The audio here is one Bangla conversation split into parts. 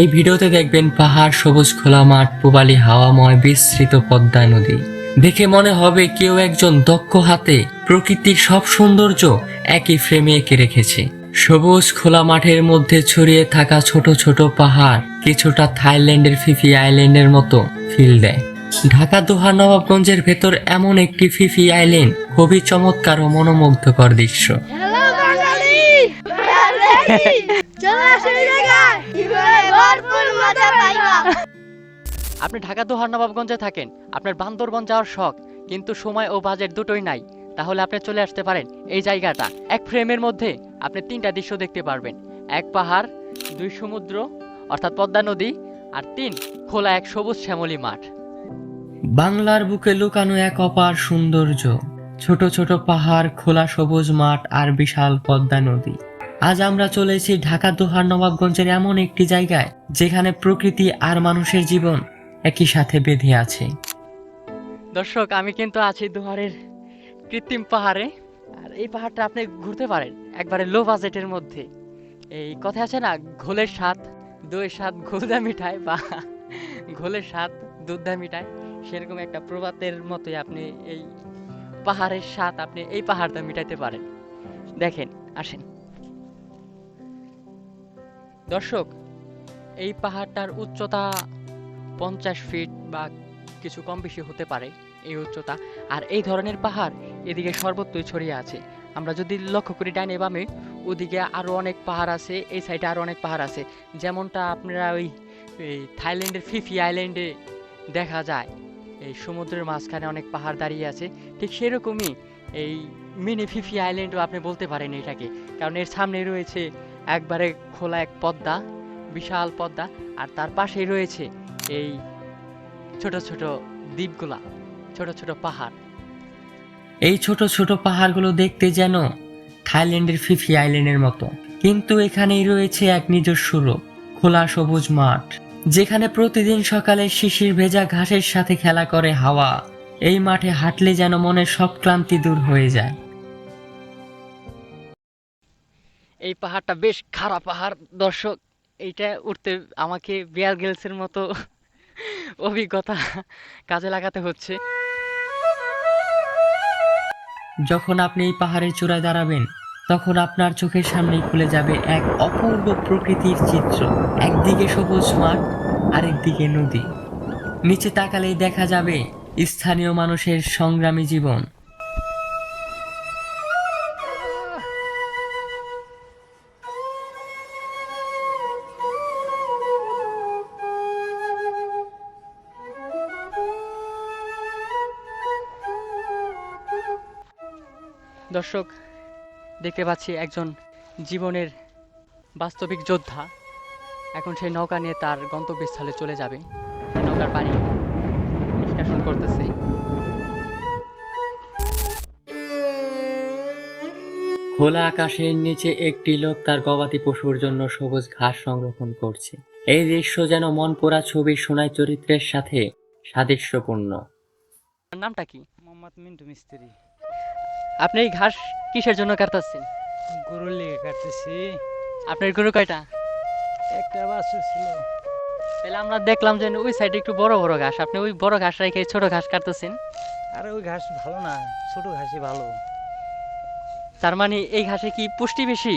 এই ভিডিওতে দেখবেন পাহাড়, সবুজ খোলা মাঠ, পূবালি হাওয়াময়, বিস্তৃত পদ্মা নদী। দেখে মনে হবে কেউ একজন দক্ষ হাতে প্রকৃতির সব সৌন্দর্য একই ফ্রেমে এঁকে রেখেছে। সবুজ খোলা মাঠের মধ্যে ছড়িয়ে থাকা ছোট ছোট পাহাড় কিছুটা থাইল্যান্ডের ফিফি আইল্যান্ডের মতো ফিল দেয়। ঢাকা দোহা নবাবগঞ্জের ভেতর এমন একটি ফিফি আইল্যান্ড খুবই চমৎকার ও মনোমুগ্ধকর দৃশ্য। আপনি ঢাকা দোহার নবাবগঞ্জে থাকেন আপনার বান্দরবন যাওয়ার শখ কিন্তু সময় ও বাজেট দুটোই নাই। তাহলে আপনি চলে আসতে পারেন এই জায়গাটা। এক ফ্রেমের মধ্যে আপনি তিনটা দৃশ্য দেখতে পারবেন। এক পাহাড় দুই সমুদ্র অর্থাৎ পদ্মা নদী আর তিন খোলা এক সবুজ শ্যামলী মাঠ। বাংলার বুকে লুকানো এক অপার সৌন্দর্য। ছোট ছোট পাহাড় খোলা সবুজ মাঠ আর বিশাল পদ্মা নদী। আজ আমরা চলে চলেছি ঢাকা দোহার নবাবগঞ্জের এমন একটি জায়গায়, যেখানে প্রকৃতি আর মানুষের জীবন একই সাথে বেঁধে আছে। দর্শক, আমি কিন্তু আছি দোহারের কৃত্রিম পাহাড়ে। আর এই পাহাড়টা আপনি ঘুরতে পারেন, একবারে লো বাজেটের মধ্যে। এই কথা আছে না, ঘোলের স্বাদ, দইয়ের স্বাদ, ঘোলদা মিঠাই বা ঘোলের স্বাদ, দুধদা মিঠাই, সেরকম একটা প্রবাদের মতোই আপনি এই পাহাড়ের স্বাদ আপনি এই পাহাড়টা মিটাইতে পারেন। দেখেন, আসেন। দর্শক, এই পাহাড়টার উচ্চতা পঞ্চাশ ফিট বা কিছু কম বেশি হতে পারে এই উচ্চতা। আর এই ধরনের পাহাড় এদিকে সর্বত্রই ছড়িয়ে আছে। আমরা যদি লক্ষ্য করি ডাইনে বামে, ওদিকে আরও অনেক পাহাড় আছে, এই সাইডে আরও অনেক পাহাড় আছে। যেমনটা আপনারা ওই, এই থাইল্যান্ডের ফিফি আইল্যান্ডে দেখা যায়। এই সমুদ্রের মাঝখানে অনেক পাহাড় দাঁড়িয়ে আছে। ঠিক সেরকমই এই মিনি ফিফি আইল্যান্ডও আপনি বলতে পারেন এটাকে। কারণ এর সামনে রয়েছে একবারে খোলা এক পদ্মা, বিশাল পদ্মা, আর তার পাশেই রয়েছে এই ছোট ছোট দ্বীপগুলা, ছোট ছোট পাহাড়। এই ছোট ছোট পাহাড়গুলো দেখতে যেন থাইল্যান্ডের ফিফি আইল্যান্ডের মতো। কিন্তু এখানেই রয়েছে এক নিজস্ব রূপ, খোলা সবুজ মাঠ, যেখানে প্রতিদিন সকালে শিশির ভেজা ঘাসের সাথে খেলা করে হাওয়া। এই মাঠে হাঁটলে যেন মনের সব ক্লান্তি দূর হয়ে যায়। এই পাহাড়টা বেশ খারাপ পাহাড়। দর্শক, এইটা উঠতে আমাকে বিয়ার গেলসের মতো অভিজ্ঞতা কাজে লাগাতে হচ্ছে। যখন আপনি এই পাহাড়ের চূড়ায় দাঁড়াবেন, তখন আপনার চোখের সামনেই খুলে যাবে এক অপূর্ব প্রকৃতির চিত্র। একদিকে সবুজ মাঠ, আরেকদিকে নদী। নিচে তাকালেই দেখা যাবে স্থানীয় মানুষের সংগ্রামী জীবন। দর্শক দেখতে পাচ্ছি একজন জীবনের বাস্তবিক যোদ্ধা। এখন সেই নৌকা নিয়ে তার গন্তব্যস্থলে চলে যাবে। নৌকার পানি নিষ্কাশন করতেছে। খোলা আকাশের নিচে একটি লোক তার গবাদি পশুর জন্য সবুজ ঘাস সংরক্ষণ করছে। এই দৃশ্য যেন মন পোড়া ছবির সোনাই চরিত্রের সাথে সাদৃশ্যপূর্ণ। তার নামটা কি? মোহাম্মদ মিন্টু মিস্ত্রি। আপনি এই ঘাস কিসের জন্য কাটতেছেন? গরুর লেগে কাটতেছি। আপনার গরু কয়টা? একটা বাছুর ছিল। তাহলে আমরা দেখলাম যে ওই সাইডে একটু বড় বড় ঘাস। আপনি ওই বড় ঘাস রেখে ছোট ঘাস কাটতেছেন? আর ওই ঘাস ভালো না ছোট ঘাসই ভালো। তার মানে এই ঘাসে কি পুষ্টি বেশি?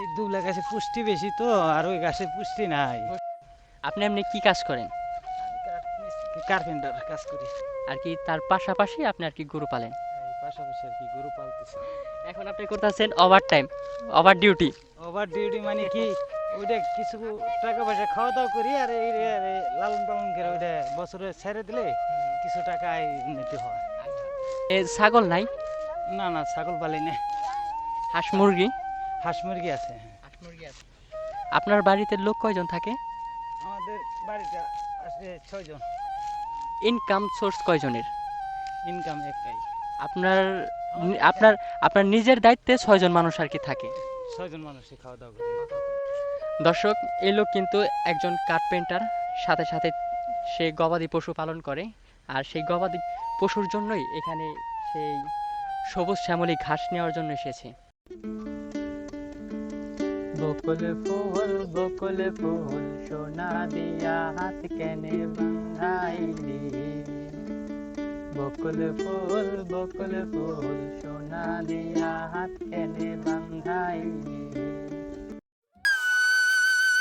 এই দুবলা গাছে পুষ্টি বেশি তো আর ওই গাছে পুষ্টি নাই। আপনি এমনি কি কাজ করেন? কার্পেন্টার কাজ করি। আর কি তার পাশাপাশি আপনি আর কি গরু পালেন? পাশাপাশি আর কি গরু পালতেছি। এখন আপনি করতেছেন overtime over duty over duty মানে কি? ওইটা কিছু টাকা পয়সা খাওয়া দাওয়া করি আর এই লালন পালন করে ওইটা বছরে ছেড়ে দিলে কিছু টাকা উন্নতি হয়। এ ছাগল নাই? না না ছাগল পালি না হাঁস মুরগি? হাঁস মুরগি আছে। হাঁস মুরগি আছে। আপনার বাড়িতে লোক কয়জন থাকে? আমাদের বাড়িটা আছে ছয়জন। ইনকাম সোর্স কয়জনের? ইনকাম একটাই। আপনার আপনার আপনার নিজের দায়িত্বে ছয়জন মানুষ আর কি থাকে। ছয়জন মানুষই খাওয়া দাওয়া করে। দর্শক এই লোক কিন্তু একজন কার্পেন্টার সাথে সাথে সে গবাদি পশু পালন করে আর সেই গবাদি পশুর জন্যই এখানে সেই সবুজ শ্যামলী ঘাস নেওয়ার জন্য এসেছে। বকুল ফুল বকুল ফুল সোনা দিয়া হাত কেনে বাঁধাইলি। বকুল ফুল বকুল ফুল সোনা দিয়া হাত কেনে বাঁধাইলি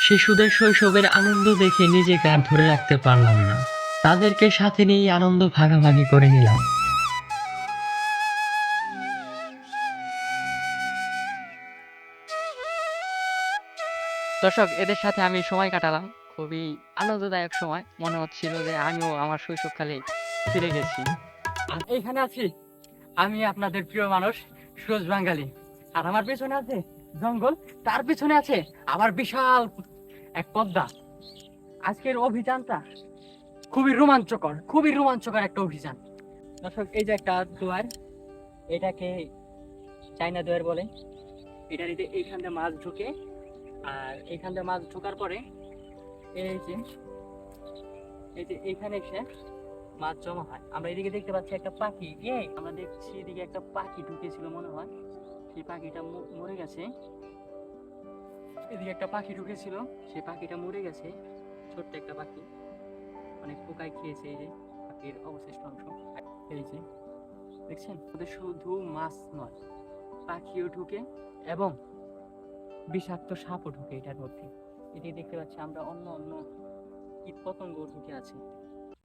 শিশুদের শৈশবের আনন্দ দেখে নিজেকে আর ধরে রাখতে পারলাম না। তাদেরকে সাথে নিয়ে আনন্দ ভাগাভাগি করে নিলাম। দর্শক এদের সাথে আমি সময় কাটালাম। খুবই আনন্দদায়ক সময়। মনে হচ্ছিল যে আমিও আমার শৈশবকালে ফিরে গেছি। এইখানে আছি। আমি আপনাদের প্রিয় মানুষ, সুরজ বাঙালি। আর আমার পেছনে আছে জঙ্গল, তার পিছনে আছে আবার বিশাল এক পদ্মা। আজকের অভিযানটা খুবই রোমাঞ্চকর খুবই রোমাঞ্চকর একটা অভিযান। দর্শক, এই যে একটা দুয়ার, এটাকে চাইনা দুয়ার বলে। এই যে এইখান দিয়ে মাছ ঢুকে, আর এইখান দিয়ে মাছ ঢোকার পরে এই যে এই যে এইখানে এসে মাছ জমা হয়। আমরা এদিকে দেখতে পাচ্ছি একটা পাখি। এই, আমরা দেখছি এদিকে একটা পাখি ঢুকেছিল মনে হয়। সেই পাখিটা মরে গেছে। এদিকে একটা পাখি ঢুকেছিল। সেই পাখিটা মরে গেছে। ছোট্ট একটা পাখি। অনেক পোকায় খেয়েছে এই যে পাখির অবশিষ্ট অংশ। যে, দেখছেন? ওদের শুধু মাছ নয়, পাখিও ঢুকে এবং বিষাক্ত সাপও ঢুকে এটার মধ্যে। এটি দেখতে পাচ্ছি আমরা অন্য অন্য কীট পতঙ্গ ঢুকে আছে।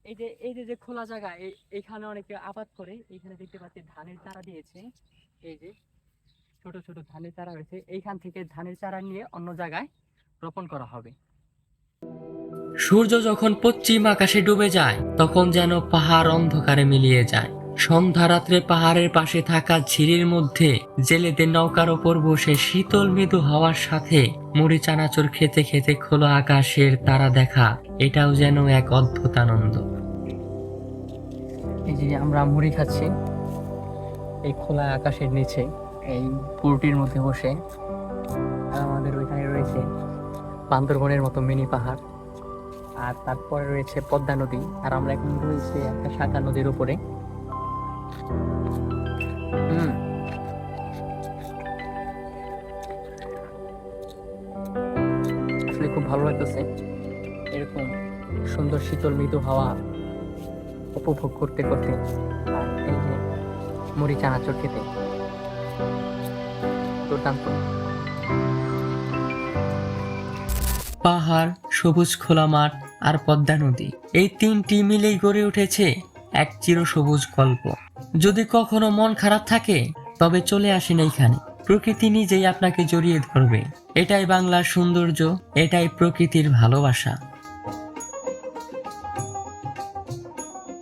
এই যে এই যে খোলা জায়গা এখানে অনেকে আবাদ করে। এখানে দেখতে পাচ্ছি ধানের চারা দিয়েছে। এই যে, ছোট ছোট ধানের চারা হয়েছে। এইখান থেকে ধানের চারা নিয়ে অন্য জায়গায় রোপণ করা হবে। সূর্য যখন পশ্চিম আকাশে ডুবে যায়, তখন যেন পাহাড় অন্ধকারে মিলিয়ে যায়। সন্ধ্যা রাত্রে পাহাড়ের পাশে থাকা ঝিরির মধ্যে জেলেদের নৌকার ওপর বসে শীতল মৃদু হাওয়ার সাথে মুড়ি চানাচুর খেতে খেতে খোলা আকাশের তারা দেখা এটাও যেন এক অদ্ভুত আনন্দ। এই যে আমরা মুড়ি খাচ্ছি, এই খোলা আকাশের নিচে, এই পুরটির মধ্যে বসে, আর আমাদের ওইখানে রয়েছে বান্দরবনের মতো মিনি পাহাড়, আর তারপরে রয়েছে পদ্মা নদী, আর আমরা এখন রয়েছে একটা শাখা নদীর উপরে। আসলে খুব ভালো লাগতেছে। সুন্দর শীতল মৃদু হাওয়া উপভোগ করতে করতে আর এই যে মুড়ি চানাচুর খেতে। দুর্দান্ত। পাহাড়, সবুজ খোলা মাঠ আর পদ্মা নদী, এই তিনটি মিলেই গড়ে উঠেছে এক চিরসবুজ গল্প। যদি কখনো মন খারাপ থাকে, তবে চলে আসেন এইখানে। প্রকৃতি নিজেই আপনাকে জড়িয়ে ধরবে। এটাই বাংলার সৌন্দর্য, এটাই প্রকৃতির ভালোবাসা।